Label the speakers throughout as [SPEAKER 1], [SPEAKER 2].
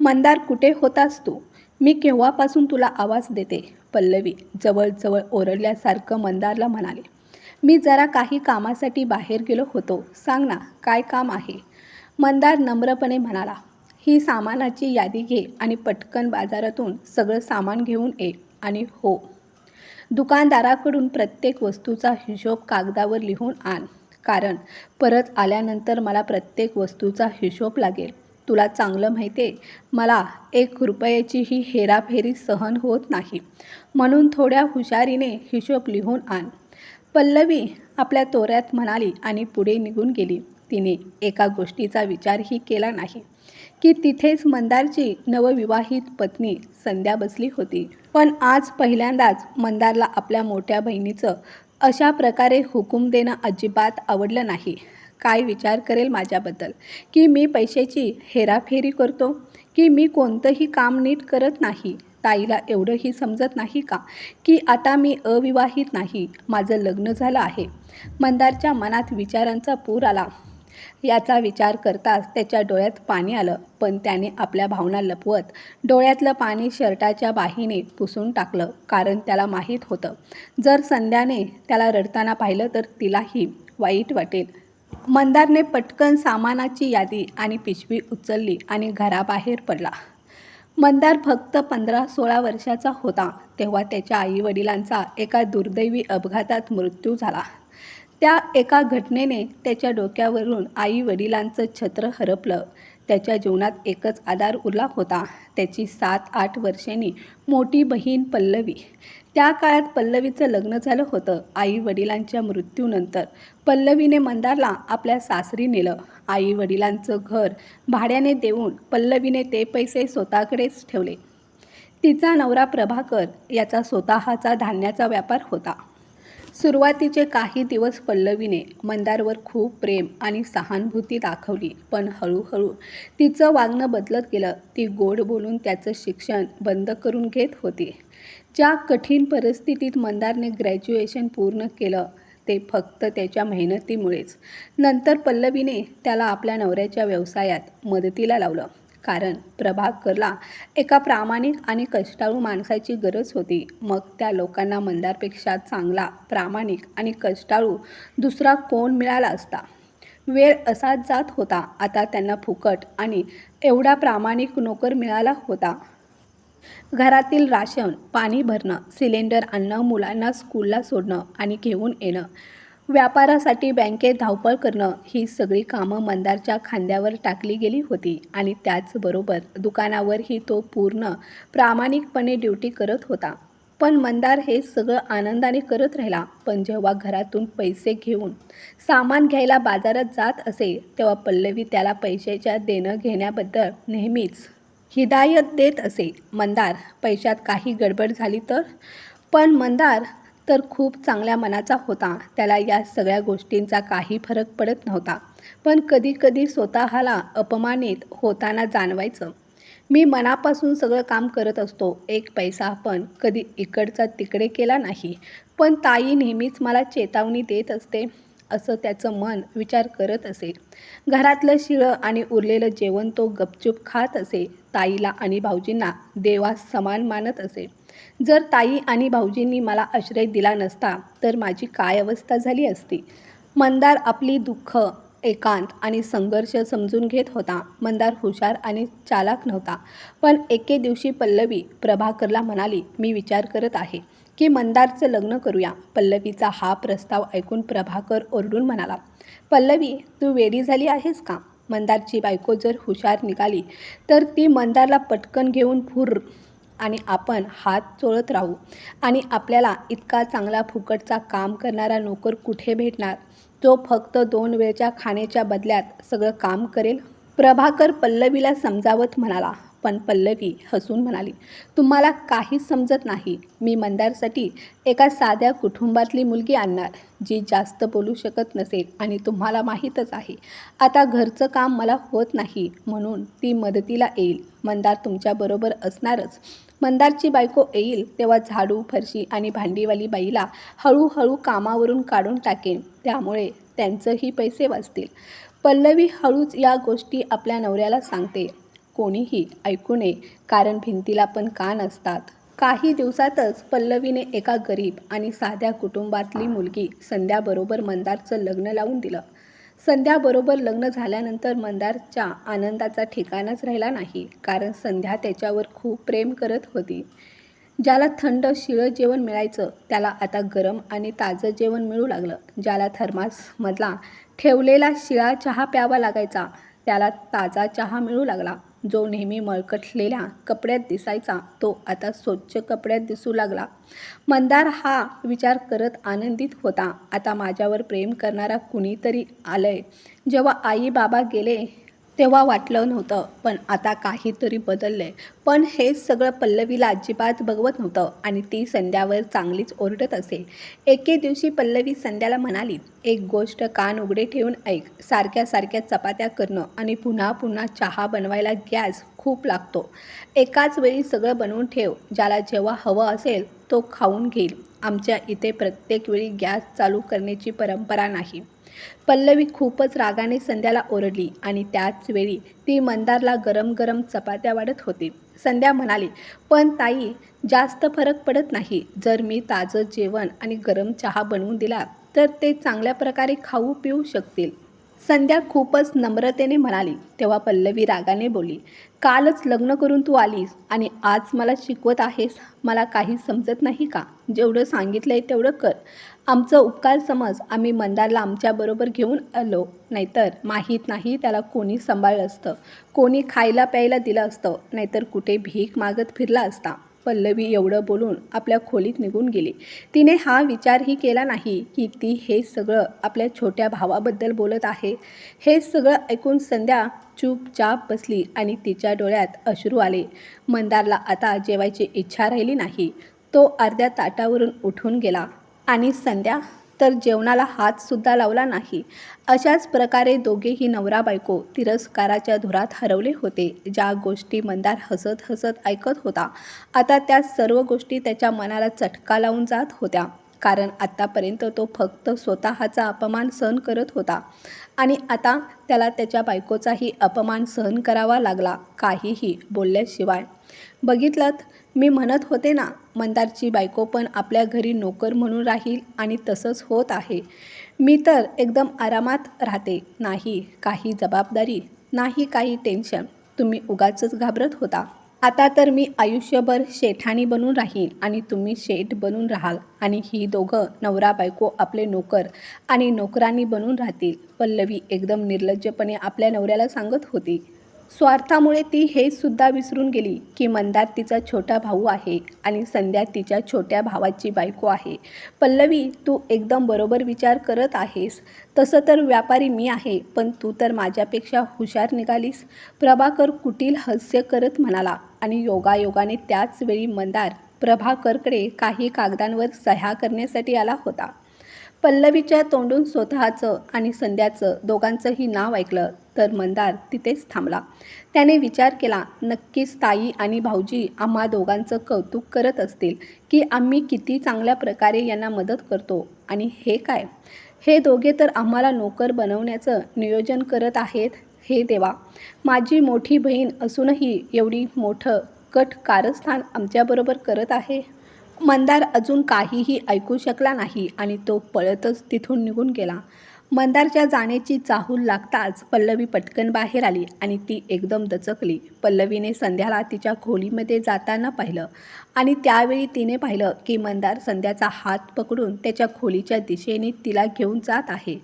[SPEAKER 1] मंदार कुठे होतास तू? मी केव्हापासून तुला आवाज देते? पल्लवी जवळजवळ ओरडल्यासारखं मंदारला म्हणाले. मी जरा काही कामासाठी बाहेर गेलो होतो. सांग ना काय काम आहे? मंदार नम्रपणे म्हणाला. ही सामानाची यादी घे आणि पटकन बाजारातून सगळं सामान घेऊन ये. आणि हो. दुकानदाराकडून प्रत्येक वस्तूचा हिशोब कागदावर लिहून आण. कारण परत आल्यानंतर मला प्रत्येक वस्तूचा हिशोब लागेल. तुला चांगलं माहिती आहे. मला एक रुपयाचीही हेराफेरी सहन होत नाही. म्हणून थोड्या हुशारीने हिशोब लिहून आण. पल्लवी आपल्या तोऱ्यात म्हणाली आणि पुढे निघून गेली. तिने एका गोष्टीचा विचारही केला नाही. की तिथेच मंदारची नवविवाहित पत्नी संध्या बसली होती. पण आज पहिल्यांदाच मंदारला आपल्या मोठ्या बहिणीचं अशा प्रकारे हुकूम देणं अजिबात आवडलं नाही. काय विचार करेल माझ्याबद्दल? की मी पैशाची हेराफेरी करतो? की मी कोणतंही काम नीट करत नाही? ताईला एवढंही समजत नाही का? की आता मी अविवाहित नाही माझं लग्न झालं आहे. मंदारच्या मनात विचारांचा पूर आला. याचा विचार करताच त्याच्या डोळ्यात पाणी आलं. पण त्याने आपल्या भावना लपवत डोळ्यातलं पाणी शर्टाच्या बाहीने पुसून टाकलं कारण त्याला माहीत होतं. जर संध्याने त्याला रडताना पाहिलं तर तिलाही वाईट वाटेल. मंदारने पटकन सामानाची यादी आणि पिशवी उचलली आणि घराबाहेर पडला. मंदार फक्त पंधरा सोळा वर्षाचा होता तेव्हा त्याच्या आईवडिलांचा एका दुर्दैवी अपघातात मृत्यू झाला. त्या एका घटनेने त्याच्या डोक्यावरून आईवडिलांचं छत्र हरपलं. त्याच्या जीवनात एकच आधार उरला होता. त्याची सात आठ वर्षांनी मोठी बहीण पल्लवी. त्या काळात पल्लवीचं लग्न झालं होतं. आई वडिलांच्या मृत्यूनंतर पल्लवीने मंदारला आपल्या सासरी नेलं. आई वडिलांचं घर भाड्याने देऊन पल्लवीने ते पैसे स्वतःकडेच ठेवले. तिचा नवरा प्रभाकर याचा स्वतःचा धान्याचा व्यापार होता. सुरुवातीचे काही दिवस पल्लवीने मंदारवर खूप प्रेम आणि सहानुभूती दाखवली पण हळूहळू तिचं वागणं बदलत गेलं. ती गोड बोलून त्याचं शिक्षण बंद करून घेत होती. ज्या कठीण परिस्थितीत मंदारने ग्रॅज्युएशन पूर्ण केलं ते फक्त त्याच्या मेहनतीमुळेच. नंतर पल्लवीने त्याला आपल्या नवऱ्याच्या व्यवसायात मदतीला लावलं. कारण प्रभाकरला एका प्रामाणिक आणि कष्टाळू माणसाची गरज होती. मग त्या लोकांना मंदारपेक्षा चांगला प्रामाणिक आणि कष्टाळू दुसरा कोण मिळाला असता? वेळ असाच जात होता. आता त्यांना फुकट आणि एवढा प्रामाणिक नोकर मिळाला होता. घरातील राशन पाणी भरणं सिलेंडर आणणं मुलांना स्कूलला सोडणं आणि घेऊन येणं व्यापारासाठी बँकेत धावपळ करणं ही सगळी कामं मंदारच्या खांद्यावर टाकली गेली होती आणि त्याचबरोबर दुकानावरही तो पूर्ण प्रामाणिकपणे ड्युटी करत होता. पण मंदार हे सगळं आनंदाने करत राहिला पण जेव्हा घरातून पैसे घेऊन सामान घ्यायला बाजारात जात असे तेव्हा पल्लवी त्याला पैशाच्या देणं घेण्याबद्दल नेहमीच हिदायत देत असे. मंदार पैशात काही गडबड झाली तर? पण मंदार तर खूप चांगल्या मनाचा होता. त्याला या सगळ्या गोष्टींचा काही फरक पडत नव्हता. पण कधीकधी स्वतःला अपमानित होताना जाणवायचं. मी मनापासून सगळं काम करत असतो. एक पैसा पण कधी इकडचा तिकडे केला नाही. पण ताई नेहमीच मला चेतावणी देत असते असं त्याचं मन विचार करत असे. घरातलं शिळं आणि उरलेलं जेवण तो गपचूप खात असे. ताईला आणि भाऊजींना देवास समान मानत असे. जर ताई आणि भाऊजींनी मला आश्रय दिला नसता तर माझी काय अवस्था झाली असती? मंदार आपली दुःख एकांत आणि संघर्ष समजून घेत होता. मंदार हुशार आणि चालाक नव्हता. पण एके दिवशी पल्लवी प्रभाकरला म्हणाली मी विचार करत आहे की मंदारचं लग्न करूया. पल्लवीचा हा प्रस्ताव ऐकून प्रभाकर ओरडून म्हणाला पल्लवी तू वेडी झाली आहेस का? मंदारची बायको जर हुशार निघाली तर ती मंदारला पटकन घेऊन फुर आणि आपण हात चोळत राहू. आणि आपल्याला इतका चांगला फुकटचा काम करणारा नोकर कुठे भेटणार? जो फक्त दोन वेळच्या खाण्याच्या बदल्यात सगळं काम करेल? प्रभाकर पल्लवीला समजावत म्हणाला पण पल्लवी हसून म्हणाली तुम्हाला काहीच समजत नाही. मी मंदारसाठी एका साध्या कुटुंबातली मुलगी आणणार जी जास्त बोलू शकत नसेल आणि तुम्हाला माहीतच आहे. आता घरचं काम मला होत नाही म्हणून ती मदतीला येईल. मंदार तुमच्याबरोबर असणारच. मंदारची बायको येईल तेव्हा झाडू फरशी आणि भांडीवाली बाईला हळूहळू कामावरून काढून टाकेन. त्यामुळे त्यांचंही पैसे वाचतील. पल्लवी हळूच या गोष्टी आपल्या नवऱ्याला सांगते. कोणीही ऐकू नये कारण भिंतीला पण कान असतात काही दिवसातच पल्लवीने एका गरीब आणि साध्या कुटुंबातली मुलगी संध्याबरोबर मंदारचं लग्न लावून दिलं. संध्याबरोबर लग्न झाल्यानंतर मंदारच्या आनंदाचा ठिकाणच राहिला नाही कारण संध्या त्याच्यावर खूप प्रेम करत होती. ज्याला थंड शिळं जेवण मिळायचं त्याला आता गरम आणि ताजं जेवण मिळू लागलं. ज्याला थर्मासमधला ठेवलेला शिळा चहा प्यावा लागायचा त्याला ताजा चहा मिळू लागला. जो नेहमी मळकटलेल्या कपड्यात दिसायचा तो आता स्वच्छ कपड्यात दिसू लागला. मंदार हा विचार करत आनंदित होता. आता माझ्यावर प्रेम करणारा कुणीतरी आलंय. जेव्हा आई बाबा गेले तेव्हा वाटलं नव्हतं पण आता काहीतरी बदललं आहे पण हे सगळं पल्लवीला अजिबात बघवत नव्हतं आणि ती संध्यावर चांगलीच ओरडत असे. एके दिवशी पल्लवी संध्याला म्हणाली एक गोष्ट कान उघडे ठेवून ऐक. सारख्या सारख्या चपात्या करणं आणि पुन्हा पुन्हा चहा बनवायला गॅस खूप लागतो. एकाच वेळी सगळं बनवून ठेव. ज्याला जेव्हा हवं असेल तो खाऊन घेईल. आमच्या इथे प्रत्येक वेळी गॅस चालू करण्याची परंपरा नाही. पल्लवी खूपच रागाने संध्याला ओरडली आणि त्याच वेळी ती मंदारला गरम गरम चपात्या वाढत होती. संध्या म्हणाली पण ताई जास्त फरक पडत नाही. जर मी ताजं जेवण आणि गरम चहा बनवून दिला तर ते चांगल्या प्रकारे खाऊ पिऊ शकतील. संध्या खूपच नम्रतेने म्हणाली. तेव्हा पल्लवी रागाने बोलली कालच लग्न करून तू आलीस आणि आज मला शिकवत आहेस मला काही समजत नाही का? जेवढं सांगितलंय तेवढं कर. आमचं उपकार समज आम्ही मंदारला आमच्याबरोबर घेऊन आलो. नाहीतर माहीत नाही त्याला कोणी सांभाळलं असतं कोणी खायला प्यायला दिलं असतं नाहीतर कुठे भीक मागत फिरला असता. पल्लवी एवढं बोलून आपल्या खोलीत निघून गेली. तिने हा विचारही केला नाही की ती हे सगळं आपल्या छोट्या भावाबद्दल बोलत आहे. हे सगळं ऐकून संध्या चूपचाप बसली आणि तिच्या डोळ्यात अश्रू आले. मंदारला आता जेवायची इच्छा राहिली नाही. तो अर्ध्या ताटावरून उठून गेला आणि संध्या तर जेवणाला हातसुद्धा लावला नाही. अशाच प्रकारे दोघेही नवरा बायको तिरस्काराच्या धुरात हरवले होते. ज्या गोष्टी मंदार हसत हसत ऐकत होता आता त्या सर्व गोष्टी त्याच्या मनाला चटका लावून जात होत्या. कारण आत्तापर्यंत तो फक्त स्वतःचा अपमान सहन करत होता. आणि आता त्याला त्याच्या बायकोचाही अपमान सहन करावा लागला काहीही बोलल्याशिवाय. बघितलं मी म्हणत होते ना मंदारची बायको पण आपल्या घरी नोकर म्हणून राहील आणि तसंच होत आहे. मी तर एकदम आरामात राहते. नाही काही जबाबदारी नाही काही टेन्शन तुम्ही उगाचच घाबरत होता. आता तर मी आयुष्यभर शेठाणी बनून राहीन आणि तुम्ही शेठ बनून राहाल. आणि ही दोघं नवरा बायको आपले नोकर आणि नोकरांनी बनून राहतील. पल्लवी एकदम निर्लज्जपणे आपल्या नवऱ्याला सांगत होती. स्वार्थामुळे ती हे सुद्धा विसरून गेली की मंदार तिचा छोटा भाऊ आहे आणि संध्या तिच्या छोट्या भावाची बायको आहे. पल्लवी तू एकदम बरोबर विचार करत आहेस. तसं तर व्यापारी मी आहे पण तू तर माझ्यापेक्षा हुशार निघालीस. प्रभाकर कुटील हास्य करत म्हणाला आणि योगायोगाने त्याच वेळी मंदार प्रभाकरकडे काही कागदांवर सह्या करण्यासाठी आला होता. पल्लवीच्या तोंडून स्वतःचं आणि संध्याचं दोघांचंही नाव ऐकलं तर मंदार तिथेच थांबला. त्याने विचार केला नक्कीच ताई आणि भाऊजी आम्हा दोघांचं कौतुक करत असतील की आम्ही किती चांगल्या प्रकारे यांना मदत करतो आणि हे काय? हे दोघे तर आम्हाला नोकर बनवण्याचं नियोजन करत आहेत हे देवा. माझी मोठी बहीण असूनही एवढी मोठं कट कारस्थान आमच्याबरोबर करत आहे. मंदार अजून काहीही ऐकू शकला नाही आणि तो पळतच तिथून निघून गेला. मंदारच्या जाण्याची चाहूल लागताच पल्लवी पटकन बाहेर आली आणि ती एकदम दचकली. पल्लवीने संध्याला तिच्या खोलीमध्ये जाताना पाहिलं आणि त्यावेळी तिने पाहिलं की मंदार संध्याचा हात पकडून त्याच्या खोलीच्या दिशेने तिला घेऊन जात आहे.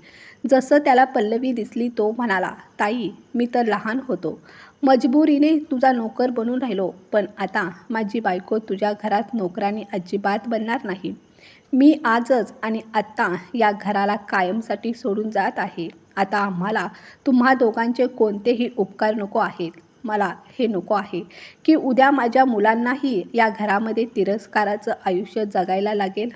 [SPEAKER 1] जसं त्याला पल्लवी दिसली तो म्हणाला ताई मी तर लहान होतो. मजबुरीने तुझा नोकर बनून राहिलो पण आता माझी बायको तुझ्या घरात नोकराने अजिबात बनणार नाही. मी आजच आणि आत्ता या घराला कायमसाठी सोडून जात आहे. आता आम्हाला तुम्हा दोघांचे कोणतेही उपकार नको आहेत. मला हे नको आहे की उद्या माझ्या मुलांनाही या घरामध्ये तिरस्काराचं आयुष्य जगायला लागेल.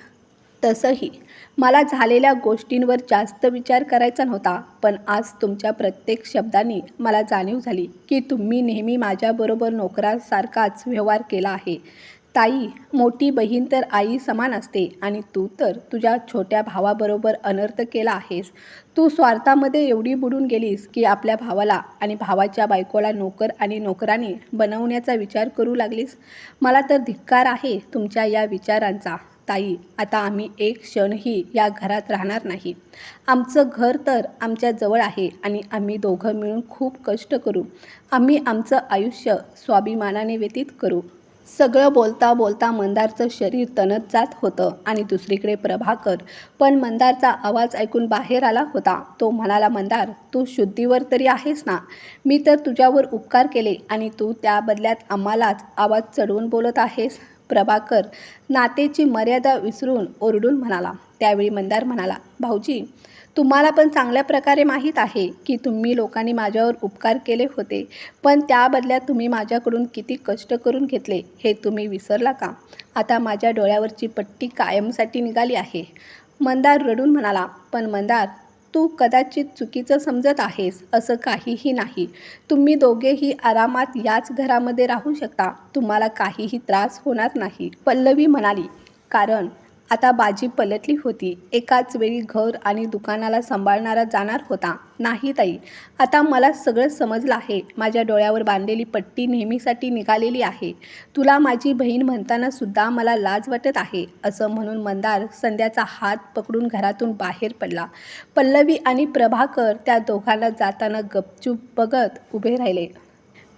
[SPEAKER 1] तसंही मला झालेल्या गोष्टींवर जास्त विचार करायचा नव्हता पण आज तुमच्या प्रत्येक शब्दांनी मला जाणीव झाली की तुम्ही नेहमी माझ्याबरोबर नोकरासारखाच व्यवहार केला आहे. ताई मोठी बहीण तर आई समान असते आणि तू तर तुझ्या छोट्या भावाबरोबर अनर्थ केला आहेस. तू स्वार्थामध्ये एवढी बुडून गेलीस की आपल्या भावाला आणि भावाच्या बायकोला नोकर आणि नोकराने बनवण्याचा विचार करू लागलीस. मला तर धिक्कार आहे तुमच्या या विचारांचा. ताई आता आम्ही एक क्षणही या घरात राहणार नाही. आमचं घर तर आमच्या जवळ आहे आणि आम्ही दोघं मिळून खूप कष्ट करू. आम्ही आमचं आयुष्य स्वाभिमानाने व्यतीत करू. सगळं बोलता बोलता मंदारचं शरीर तणत जात होतं आणि दुसरीकडे प्रभाकर पण मंदारचा आवाज ऐकून बाहेर आला होता. तो म्हणाला मंदार तू शुद्धीवर तरी आहेस ना? मी तर तुझ्यावर उपकार केले आणि तू त्या बदल्यात आम्हालाच आवाज चढवून बोलत आहेस. प्रभाकर नातेची मर्यादा विसरून ओरडून म्हणाला. त्यावेळी मंदार म्हणाला भाऊजी तुम्हाला पण चांगल्या प्रकारे माहीत आहे की तुम्ही लोकांनी माझ्यावर उपकार केले होते पण त्या बदल्यात तुम्ही माझ्याकडून किती कष्ट करून घेतले हे तुम्ही विसरला का? आता माझ्या डोळ्यावरची पट्टी कायमसाठी निघाली आहे. मंदार रडून म्हणाला पण मंदार तू कदाचित चुकीचं समजत आहेस असं काहीही नाही. तुम्ही दोघेही आरामात याच घरामध्ये राहू शकता. तुम्हाला काहीही त्रास होणार नाही पल्लवी म्हणाली. कारण आता बाजी पलटली होती. एकाच वेळी घर आणि दुकानाला सांभाळणारा जाणार होता. नाही ताई आता मला सगळं समजलं आहे. माझ्या डोळ्यावर बांधलेली पट्टी नेहमीसाठी निघालेली आहे. तुला माझी बहीण म्हणताना सुद्धा मला लाज वाटत आहे असं म्हणून मंदार संध्याचा हात पकडून घरातून बाहेर पडला. पल्लवी आणि प्रभाकर त्या दोघांना जाताना गपचूप बघत उभे राहिले.